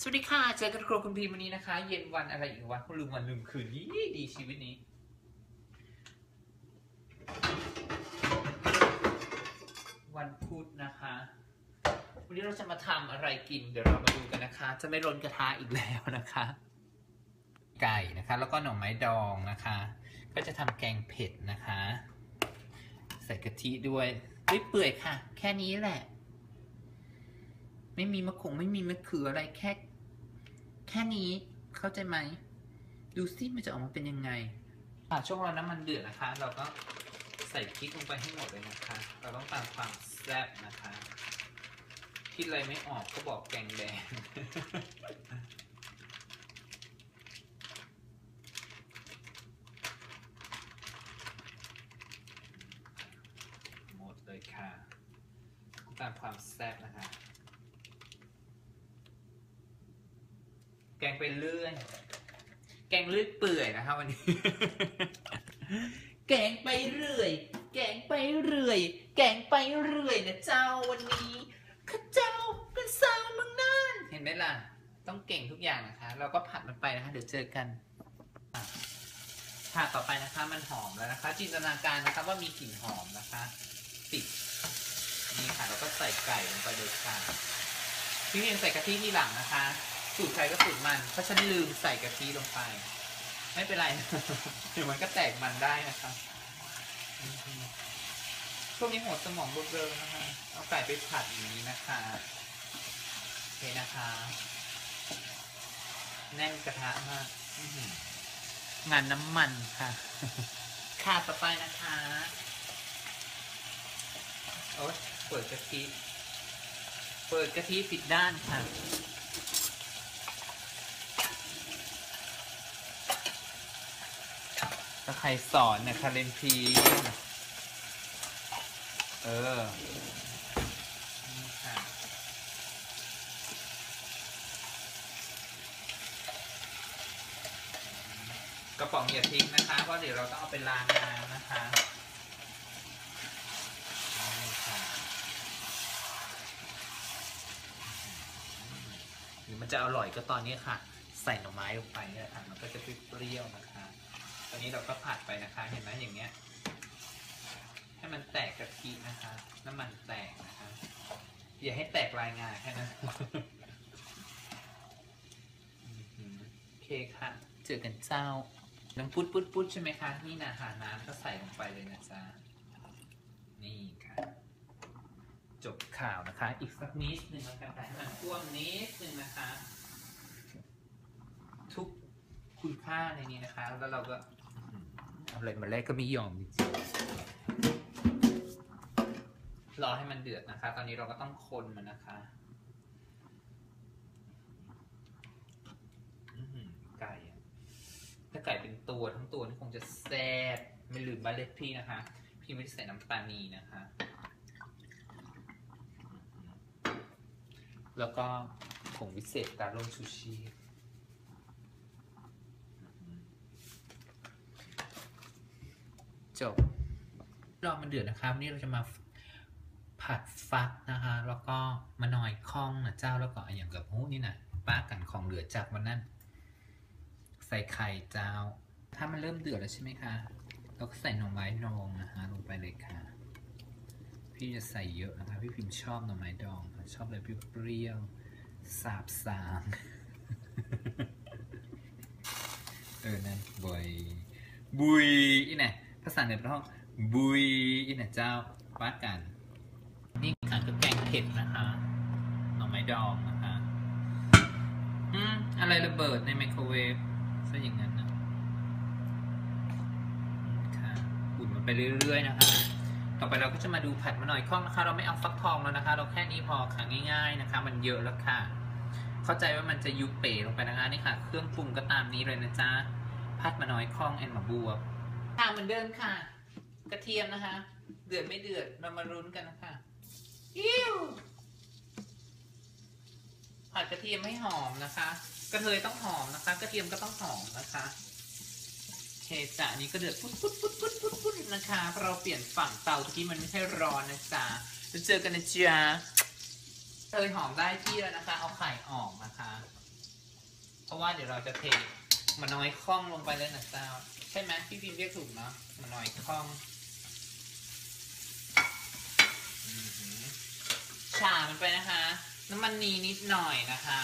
สวัสดีค่ะ เจอกันครัวคุณพีมวันนี้นะคะ เย็นวันอะไรอีกวันคุณลืมวันลืมคืนนี้ดีชีวิตนี้ วันพุธนะคะ วันนี้เราจะมาทำอะไรกิน เดี๋ยวเรามาดูกันนะคะ จะไม่ร้นกระทะอีกแล้วนะคะ ไก่นะคะ แล้วก็หน่อไม้ดองนะคะ ก็จะทำแกงเผ็ดนะคะ ใส่กะทิด้วยเฮ้ยเปื่อยค่ะ แค่นี้แหละไม่มีมะขงไม่มีมะเขืออะไรแค่ แค่นี้เข้าใจไหม ดูซิมันจะออกมาเป็นยังไงอะช่วงเราน้ำมันเดือดนะคะ เราก็ใส่พริกลงไปให้หมดเลยนะคะ เราต้องตามความแซ่บนะคะคิดอะไรไม่ออกก็บอกแกงแดงหมดเลยค่ะ ตามความแซ่บนะคะ แกงไปเรื่อยแกงเลื่อยเปื่อยนะคะวันนี้ แกงไปเรื่อย แกงไปเรื่อย แกงไปเรื่อยนะเจ้าวันนี้ข้าเจ้าเป็นสาวมืองน่านเห็นไหมล่ะ ต้องเก่งทุกอย่างนะคะ เราก็ผัดมันไปนะคะเดี๋ยวเจอกันอะค่ะต่อไปนะคะมันหอมแล้วนะคะ จินตนาการนะคะว่ามีกลิ่นหอมนะคะติดนี่ค่ะเราก็ใส่ไก่ลงไปเลยค่ะพี่เรียนใส่กะทิที่หลังนะคะ สูตรใครก็สูตรมัน เพราะฉันลืมใส่กะทิลงไป ไม่เป็นไรเดี๋ยวมันก็แตกมันได้นะคะช่วงนี้หัวสมองเบลอๆนะคะเอาไก่ไปผัดอย่างนี้นะคะโอเคนะคะ แน่นกระทะมากงานน้ำมันค่ะค่ะต่อไปนะคะโอ๊ยเปิดกะทิเปิดกะทิผิดด้านค่ะ ถ้าใครสอนนี่ยคาเรนพีเออนี่ค่ะกระป๋องอย่าทิ้งนะคะ เพราะเดี๋ยวเราต้องเอาไปล้างน้ำนะคะนี่ค่ะหรือมันจะอร่อยก็ตอนนี้ค่ะ ใส่หน่อไม้ลงไปเนี่ยค่ะมันก็จะเปรี้ยวนะคะ ตอนนี้เราก็ผัดไปนะคะ เห็นไหมอย่างเงี้ย ให้มันแตกกะทินะคะ น้ำมันแตกนะคะ อย่าให้แตกลายงาแค่นั้นโอเคค่ะ เจอกันเจ้า น้ำพุดพุดพุดใช่ไหมคะ นี่นะคะน้ำก็ใส่ลงไปเลยนะจ๊ะ นี่ค่ะ จบข่าวนะคะ อีกสักนิดหนึ่งแล้วกันค่ะให้มันท่วมนิดหนึ่งนะคะ ทุกคุณค่าในนี้นะคะ แล้วเราก็ อาอะไรมาแลกก็ไม่ยอมจริงๆรอให้มันเดือดนะคะ ตอนนี้เราก็ต้องคนมันนะคะไก่ถ้าไก่เป็นตัวทั้งตัวนี่คงจะแซ่บไม่ลืมบ้านเลขพี่นะคะ พี่ไม่ได้ใส่น้ำตาลนีนะคะ แล้วก็ผงวิเศษตาโรชูชี จบรอมันเดือดนะครับวันนี่เราจะมาผัดฟักนะคะ แล้วก็มะนอยข้องนะเจ้าแล้วก็อย่างกับหูนี่นะป้ากันของเหลือจากวันนั้น ใส่ไข่เจ้า ถ้ามันเริ่มเดือดแล้วใช่ไหมคะเราก็ใส่หน่อไม้ดองนะคะลงไปเลยค่ะ พี่จะใส่เยอะนะคะ พี่พิมพ์ชอบหน่อไม้ดองชอบเลยเปรี้ยวสาบสางเออนั่นบอยบุยอีไหน ภาษาเหนือเป็นห้องบุยอีไหนเจ้าว่ากัน นี่ค่ะคือแกงเผ็ดนะคะหน่อไม้ดองนะคะอืมอะไรระเบิดในไมโครเวฟซะอย่างนั้นนะค่ะอุ่นมันไปเรื่อย ๆ นะคะ ต่อไปเราก็จะมาดูผัดมาหน่อยข้องนะคะ เราไม่เอาฟักทองแล้วนะคะ เราแค่นี้พอค่ะง่ายๆนะคะ มันเยอะแล้วค่ะ เข้าใจว่ามันจะยุบเป๋ลงไปนะคะนี่ค่ะ เครื่องปรุงก็ตามนี้เลยนะจ๊ะพัดมาน้อยคล่องแอนมาบวบ ค่ะเหมือนเดิมค่ะ กระเทียมนะคะ เดือดไม่เดือดเรามารุ้นกันนะคะอิ้วผัดกระเทียมให้หอมนะคะ กระเทยต้องหอมนะคะ กระเทียมก็ต้องหอมนะคะโอเคจ้ะอันนี้ก็เดือดปุ๊ดปุ๊ดปุ๊ดปุ๊ดปุ๊ดปุ๊ดนะคะเพราะเราเปลี่ยนฝั่งเตาตะกี้มันไม่ใช่ร้อนนะจ๊ะจะเจอกันนะจ๊ะเตยหอมได้ที่แล้วนะคะ เอาไข่ออกนะคะ เพราะว่าเดี๋ยวเราจะเทมาน้อยข้องลงไปเลยนะเจ้า ใช่ไหมพี่พิมพ์เรียกถูกเนาะมาน้อยข้องฉ่ามันไปนะคะ น้ำมันนีนิดหน่อยนะคะ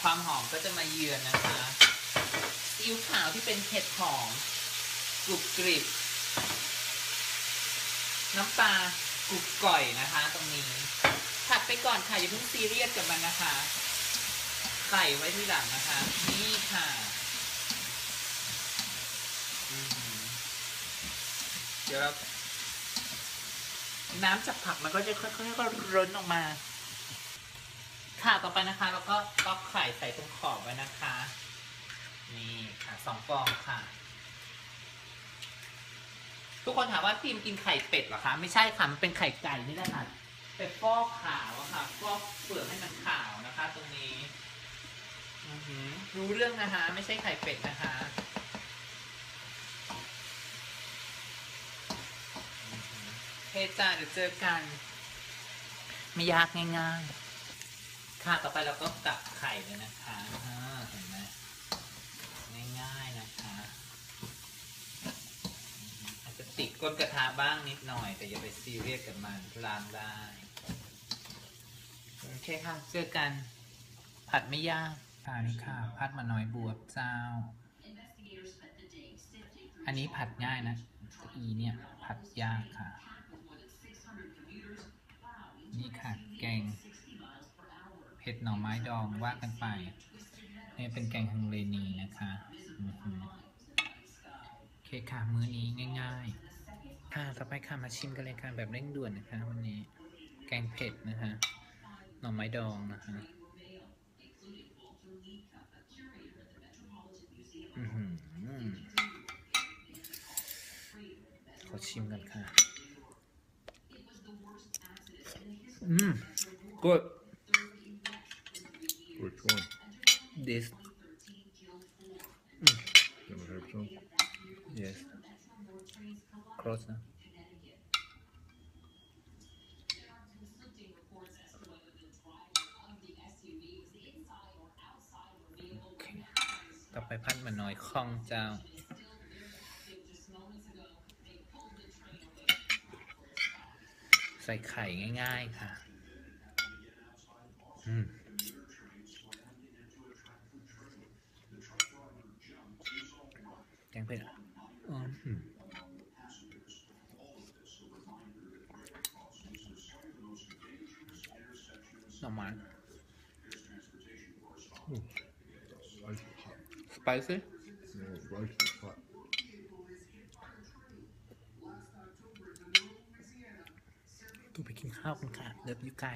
ความหอมก็จะมาเยือนนะคะซีอิ๊วขาวที่เป็นเห็ดหอมกรุบกริบ น้ำปลากรุบก่อยนะคะ ตรงนี้ ผัดไปก่อนค่ะอย่าเพิ่งซีเรียสกับมันนะคะไข่ไว้ที่หลังนะคะ นี่ค่ะอื้อหือ เดี๋ยวเราน้ำจากผักมันก็จะค่อยๆก็ร้นออกมา ค่ะต่อไปนะคะ แล้วก็ต๊อกไข่ใส่ตรงขอบไว้นะคะ นี่ค่ะสองฟองค่ะ ทุกคนถามว่าทีมกินไข่เป็ดเหรอคะไม่ใช่ค่ะมันเป็นไข่ไก่นี่แหละค่ะไปฟอกขาวอะค่ะฟอกเปลือกให้มันขาวนะคะ ตรงนี้รู้เรื่องนะคะ ไม่ใช่ไข่เป็ดนะคะอือหือ เฮ้จ้าเดี๋ยวเจอกัน ไม่ยากง่ายๆ ค่ะต่อไปเราก็กลับไข่เลยนะคะอ่าเห็นไหมง่ายๆนะคะอือหืออาจจะติดก้นกระทะบ้างนิดหน่อย แต่อย่าไปซีเรียสกับมันล้างได้โอเคค่ะเจอกัน ผัดไม่ยากค่ะนี่ค่ะผัดมาน้อยบวบเจ้า อันนี้ผัดง่ายนะอีเนี่ยผัดยากค่ะีค่ะ แกงเผ็ดหน่อไม้ดองว่ากันไปนี่เป็นแกงฮังเลนีนะคะโอเคค่ะ มื้อนี้ง่าย ๆ ค่ะ ต่อไปค่ะ มาชิมกันเลยค่ะ แบบเร่งด่วนนะคะ วันนี้ แกงเผ็ดนะคะหน่อไม้ดองนะคะอือหือขอชิมกันค่ะ อืม good Which one? this Can we have some? yes close นะโอเคต่อไปพัดมาน้อยคล่องเจ้า ส่ไข่ง่ายๆค่ะ อืมแกงเผ็ดอะอืมอืมหน่อไม้ Rice is hot. spicy No, rice is hot. ตัว ไปกินข้าวกันค่ะเลิฟยูไก